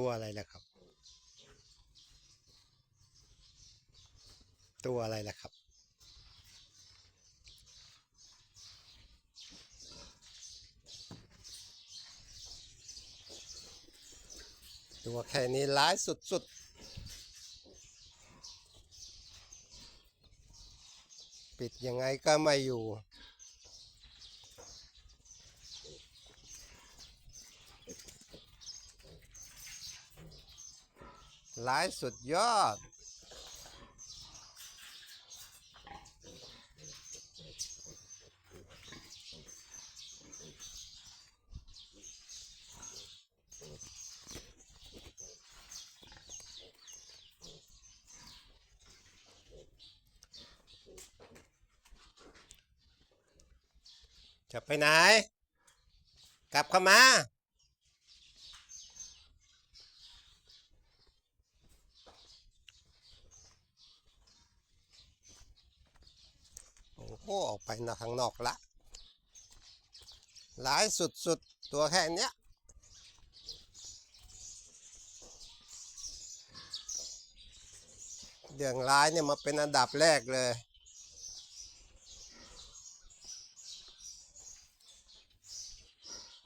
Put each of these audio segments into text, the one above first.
ตัวอะไรล่ะครับ ตัวอะไรล่ะครับ ตัวแค่นี้ร้ายสุดๆ ปิดยังไงก็ไม่อยู่ ร้ายสุดยอด จะไปไหน กลับเข้ามา โอ้ออกไปนอกข้างนอกละ หลายสุดๆ ตัวแค่เนี้ยเรื่องร้ายเนี่ยมาเป็นอันดับแรกเลย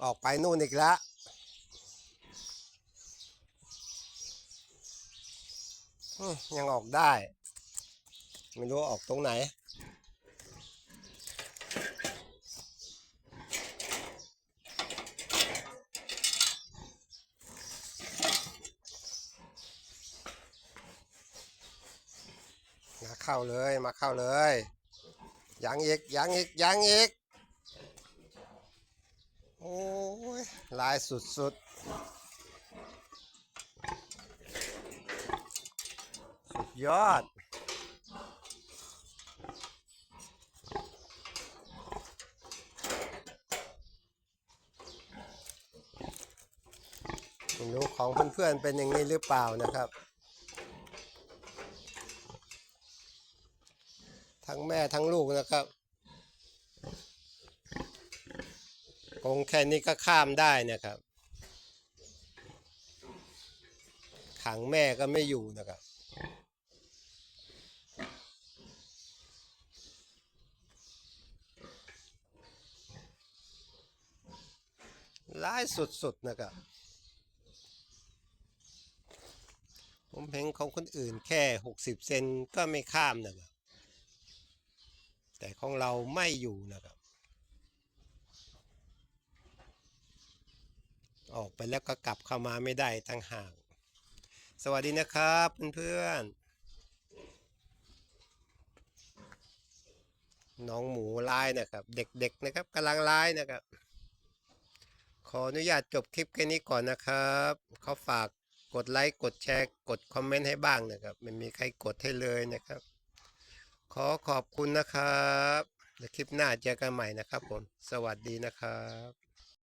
ออกไปนู่นอีกแล้วยังออกได้ ไม่รู้ออกตรงไหน มาเข้าเลยมาเข้าเลยยังอีกยังอีกยังอีกโอ้ยลายสุดสุดสุดยอดไม่รู้ของเพื่อนๆเป็นอย่างนี้หรือเปล่านะครับ ทั้งแม่ทั้งลูกนะครับกงแค่นี้ก็ข้ามได้นะครับ ขังแม่ก็ไม่อยู่นะครับ ร้ายสุดๆนะครับ ผมเห็นของคนอื่นแค่หกสิบเซนก็ไม่ข้ามนะครับ แต่ของเราไม่อยู่นะครับ ออกไปแล้วก็กลับเข้ามาไม่ได้ตั้งห่าง สวัสดีนะครับเพื่อนๆน้องหมูลายนะครับ เด็กๆนะครับกำลังลายนะครับ ขออนุญาตจบคลิปแค่นี้ก่อนนะครับเขาฝากกดไลค์กดแชร์กดคอมเมนต์ให้บ้างนะครับ ไม่มีใครกดให้เลยนะครับ ขอขอบคุณนะครับแล้วคลิปหน้าเจอกันใหม่นะครับผม สวัสดีนะครับ